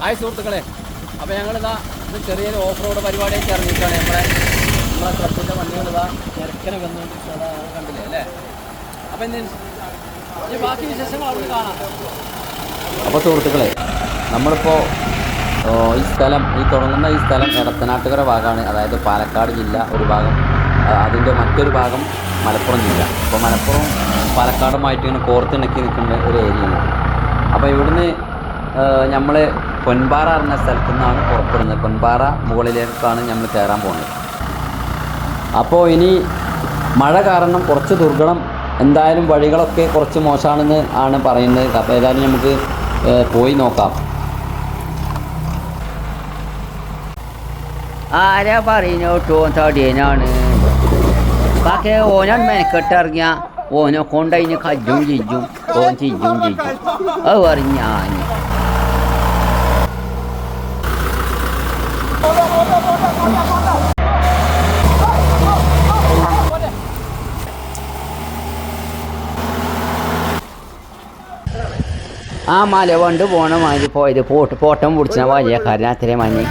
Hi സുഹൃത്തുക്കളെ. അപ്പോൾ ഞങ്ങളിതാ ഇത് ചെറിയൊരു ഓഫ് റോഡ് പരിപാടിയൊക്കെ ഇറങ്ങിയിട്ടാണ് നമ്മളെ. നമ്മളെ ട്രക്കിന്റെ വണ്ടികളിതാ നിരക്കനെ വന്നുകൊണ്ടിരിക്കുന്നത് കണ്ടില്ലേ അല്ലേ? അപ്പം ഈ ബാക്കി വിശേഷങ്ങൾ അവിടെ കാണാം. അപ്പോൾ സുഹൃത്തുക്കളെ നമ്മളിപ്പോൾ ഈ സ്ഥലം ഈ തുടങ്ങുന്ന ഈ സ്ഥലം എടത്തനാട്ടുകര ഭാഗമാണ് അതായത് പാലക്കാട് ജില്ല ഒരു ഭാഗം. അതിന്റെ മറ്റൊരു ഭാഗം മലപ്പുറം ജില്ല. അപ്പോൾ മലപ്പുറം പാലക്കാടുമായിട്ട് ഇങ്ങനെ കോർത്തിണക്കി നിൽക്കുന്ന ഒരു ഏരിയയാണ് അപ്പോൾ ഇവിടുന്ന് നമ്മൾ പൊൻപാറ എന്ന സ്ഥലത്തു നിന്നാണ് പുറപ്പെടുന്നത്. പൊൻപാറ മുകളിലേക്കാണ് നമ്മൾ കയറാൻ പോകുന്നത് അപ്പോൾ ഇനി മഴ കാരണം കുറച്ച് ദുർഘടം എന്തായാലും വഴികളൊക്കെ കുറച്ച് മോശമാണെന്ന് ആണ് പറയുന്നത്. അപ്പോൾ ഏതായാലും നമുക്ക് പോയി നോക്കാം. ആരാ പറയുന്നോട്ടോ തടിയനാണ്? ബാക്കി ഓനാണ് മെനക്കെട്ടിറങ്ങിയ ഓനെ കൊണ്ടതിന് കജ്ജും ചിജ്ജും ഓൻ ചിജ്ജും ചിജ്ജും അത് പറഞ്ഞു ആ മല കൊണ്ട് പോണ മാതിരി പോയത് പോട്ട് പോട്ടം പിടിച്ച വലിയ കാരൻ അത്രയും മഞ്ഞ്.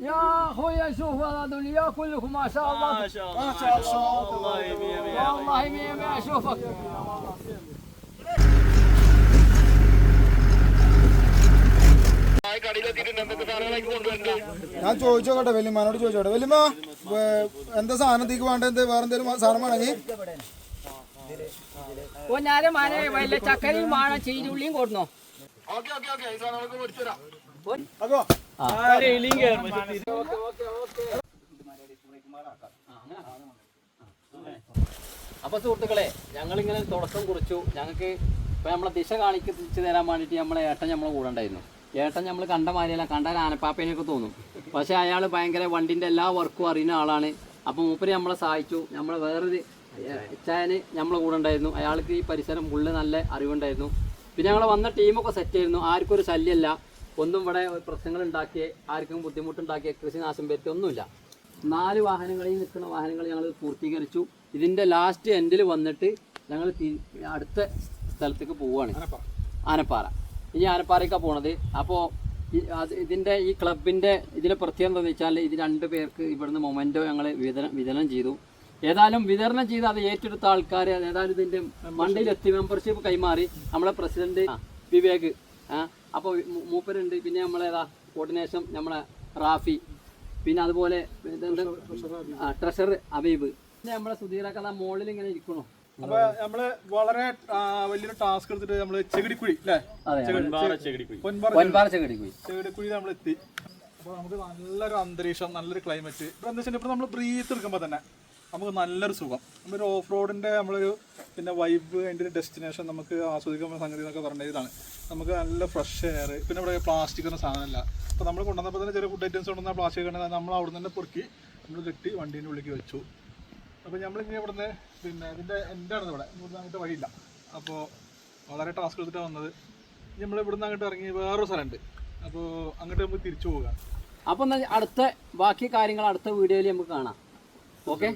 يا اخويا شوف هذا دنيا كلكم ما شاء الله ما شاء الله ما شاء الله والله مية مية والله مية مية اشوفك ഞാൻ ചോദിച്ചോട്ടെ വല്യമ്മനോട് ചോദിച്ചോട്ടെ വല്യമ്മ എന്താ സാധനം തീക്ക് വേണ്ട? എന്ത് വേറെ എന്തെങ്കിലും സാധനം വേണമെങ്കിൽ പൊന്നാരെ മാനെ വല്ല ചക്കരയും മാണം ചീരുള്ളിയും കൊടുന്നോ? അതോ അപ്പോൾ സുഹൃത്തുക്കളെ ഞങ്ങളിങ്ങനെ തുടക്കം കുറിച്ചു. ഞങ്ങൾക്ക് ഇപ്പൊ നമ്മളെ ദിശ കാണിച്ചു തരാൻ വേണ്ടിയിട്ട് നമ്മളെ ഏട്ടൻ നമ്മളെ കൂടെ ഉണ്ടായിരുന്നു. ഏട്ടൻ നമ്മൾ കണ്ട മാതിരിയല്ല കണ്ടാൽ ആനപ്പാപ്പേനെയൊക്കെ തോന്നും. പക്ഷേ അയാൾ ഭയങ്കര വണ്ടിന്റെ എല്ലാ വർക്കും അറിയുന്ന ആളാണ്. അപ്പോൾ മൂപ്പര് നമ്മളെ സഹായിച്ചു. നമ്മളെ വേറൊരു ചായന് നമ്മളെ കൂടെ ഉണ്ടായിരുന്നു. അയാൾക്ക് ഈ പരിസരം ഉള്ളിൽ നല്ല അറിവുണ്ടായിരുന്നു. പിന്നെ ഞങ്ങൾ വന്ന ടീമൊക്കെ സെറ്റ് ആയിരുന്നു. ആർക്കും ഒരു ശല്യമല്ല ഒന്നും ഇവിടെ പ്രശ്നങ്ങൾ ഉണ്ടാക്കിയേ ആർക്കും ബുദ്ധിമുട്ടുണ്ടാക്കിയ കൃഷി നാശം പറ്റി ഒന്നുമില്ല. നാല് വാഹനങ്ങളിൽ നിൽക്കുന്ന വാഹനങ്ങൾ ഞങ്ങൾ പൂർത്തീകരിച്ചു. ഇതിന്റെ ലാസ്റ്റ് എൻഡിൽ വന്നിട്ട് ഞങ്ങൾ അടുത്ത സ്ഥലത്തേക്ക് പോവുകയാണ്. ആനപ്പാറ. ഇനി ആനപ്പാറയ്ക്കാണ് പോണത്. അപ്പോൾ ഇതിന്റെ ഈ ക്ലബിന്റെ ഇതിന്റെ പ്രത്യേകത എന്താണെന്ന് വെച്ചാൽ ഇത് രണ്ട് പേർക്ക് ഇവിടുന്ന് മൊമെന്റോ ഞങ്ങൾ വിതരണം വിതരണം ചെയ്തു. ഏതായാലും വിതരണം ചെയ്ത് അത് ഏറ്റെടുത്ത ആൾക്കാർ ഏതായാലും ഇതിന്റെ മണ്ടയിലെത്തി മെമ്പർഷിപ്പ് കൈമാറി നമ്മളെ പ്രസിഡന്റ് വിവേക് അപ്പോൾ മൂപ്പരുണ്ട്. പിന്നെ നമ്മളേതാ കോർഡിനേഷൻ നമ്മളെ റാഫി. പിന്നെ അതുപോലെ ട്രഷറർ അബീബ്. പിന്നെ നമ്മളെ സുധീറൊക്കെ മോളിൽ ഇങ്ങനെ ഇരിക്കണോ. അപ്പൊ നമ്മൾ വളരെ വലിയൊരു ടാസ്ക് എടുത്തിട്ട് നമ്മൾ ചെകിടിക്കുഴി അല്ലേ? അതെ പൊൻപാറ പൊൻപാറ ചെകടി പോയി ചെകിടിക്കുഴി. നമ്മൾ എത്തി അപ്പൊ നമുക്ക് നല്ലൊരു അന്തരീക്ഷം നല്ലൊരു ക്ലൈമറ്റ് ഇപ്പൊ എന്താ വെച്ചാൽ ഇപ്പൊ നമ്മൾ ബ്രീത്ത് എടുക്കുമ്പോ തന്നെ നമുക്ക് നല്ലൊരു സുഖം. നമ്മളൊരു ഓഫ് റോഡിന്റെ നമ്മളൊരു പിന്നെ വൈബ് അതിന്റെ ഒരു ഡെസ്റ്റിനേഷൻ നമുക്ക് ആസ്വദിക്കുന്ന സംഗതി എന്നൊക്കെ പറഞ്ഞ ഇതാണ്. നമുക്ക് നല്ല ഫ്രഷ് എയർ പിന്നെ ഇവിടെ പ്ലാസ്റ്റിക് എന്ന സാധനമല്ല. അപ്പോൾ നമ്മൾ കൊണ്ടുവന്നപ്പോൾ തന്നെ ചെറിയ ഫുഡ് ഐറ്റംസ് കൊണ്ടുവന്ന പ്ലാസ്റ്റിക് കണ്ടത് നമ്മൾ അവിടെ നിന്ന് തന്നെ പൊറുക്കി നമ്മൾ കെട്ടി വണ്ടീന്റെ ഉള്ളിലേക്ക് വെച്ചു. അപ്പോൾ നമ്മളിങ്ങനെ ഇവിടുന്ന് പിന്നെ ഇതിന്റെ എന്റാണ് ഇവിടെ. ഇവിടുന്ന് അങ്ങോട്ട് വഴിയില്ല. അപ്പോൾ വളരെ ടാസ്ക് എടുത്തിട്ടാണ് വന്നത്. നമ്മൾ ഇവിടുന്ന് അങ്ങോട്ട് ഇറങ്ങി വേറൊരു സ്ഥലമുണ്ട്. അപ്പോൾ അങ്ങോട്ട് നമുക്ക് തിരിച്ചു പോവുക അപ്പോൾ എന്നാൽ അടുത്ത ബാക്കി കാര്യങ്ങൾ അടുത്ത വീഡിയോയിൽ നമുക്ക് കാണാം. ഓക്കെ